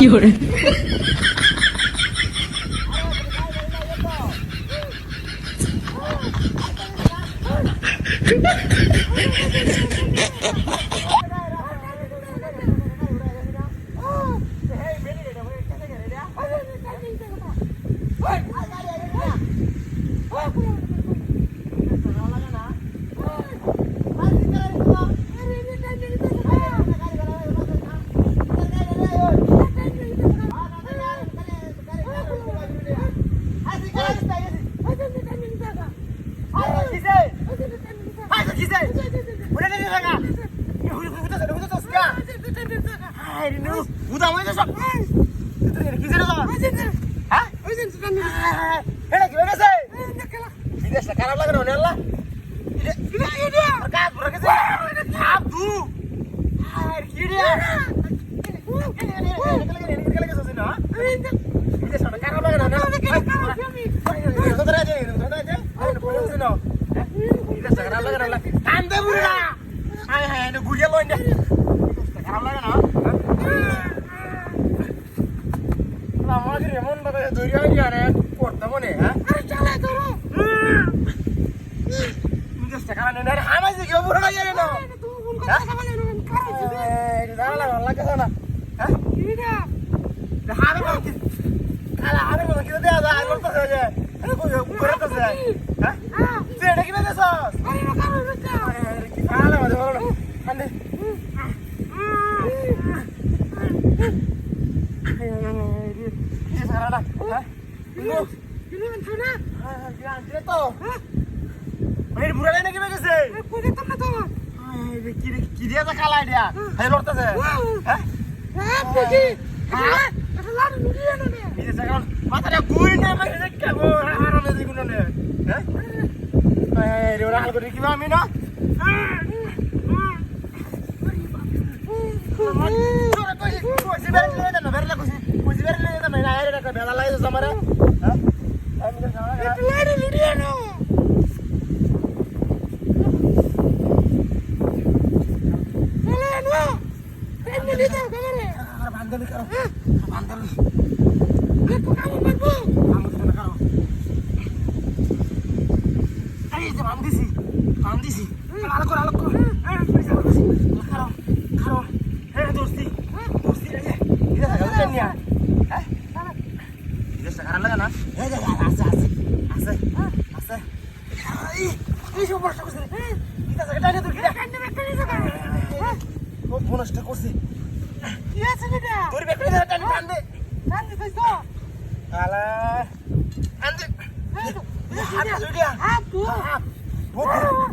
fiore, খারাপ লাগে না আল্লাহ? কাজ পড়ে গেছে আব্দু আর কি রে? কান্দে বুড়ি হায়? হায়? গুজে লই না খারাপ লাগে না আমাদের এমন ভাবে দৌড়ে হয়ে যায় রে করতে মনে হ্যাঁ মিজাজটা খারাপ নেই রে হামাই যে কেউ বুড়ো লাগে না দাঁড়ালে ভালো লাগে না হ্যাঁ হারে মনে কি কালা হারে মনে কি দেয়া যায় করতে হয়ে যায় করে তো যায় হ্যাঁ তুই এটা কি বেঁধেছস কি কালা মাঝে বলো না আন্ডে বুড়া নাকি বেগেছে কি দিয়ে কালা আইডিয়া হ্যাঁ লড়তেছে হ্যাঁ বিদেশে কারণ মাথাটা গুই না মানে দেখাবো হারামে যেগুলো নে হ্যাঁ রে ওরা হাল করে কিবা আমি না চোরে কইছি কইছি বেরে লয়ে দেন বেরে কইছি এই যে বান্ধিছি বান্ধিছি আলো করো আলো করো খারো খারো হ্যাঁ দোস্তি দোস্তি নিয়া এটা খারাপ লাগে না আছে আছে আছে আছে এই সব বড় করছে এটা এটা নিয়ে তুই কিরা খুব নষ্ট করছি তোর বেকড়ে ধরে টান টান দে আলা আন্দে হাত জুড়িয়া হাত বহুত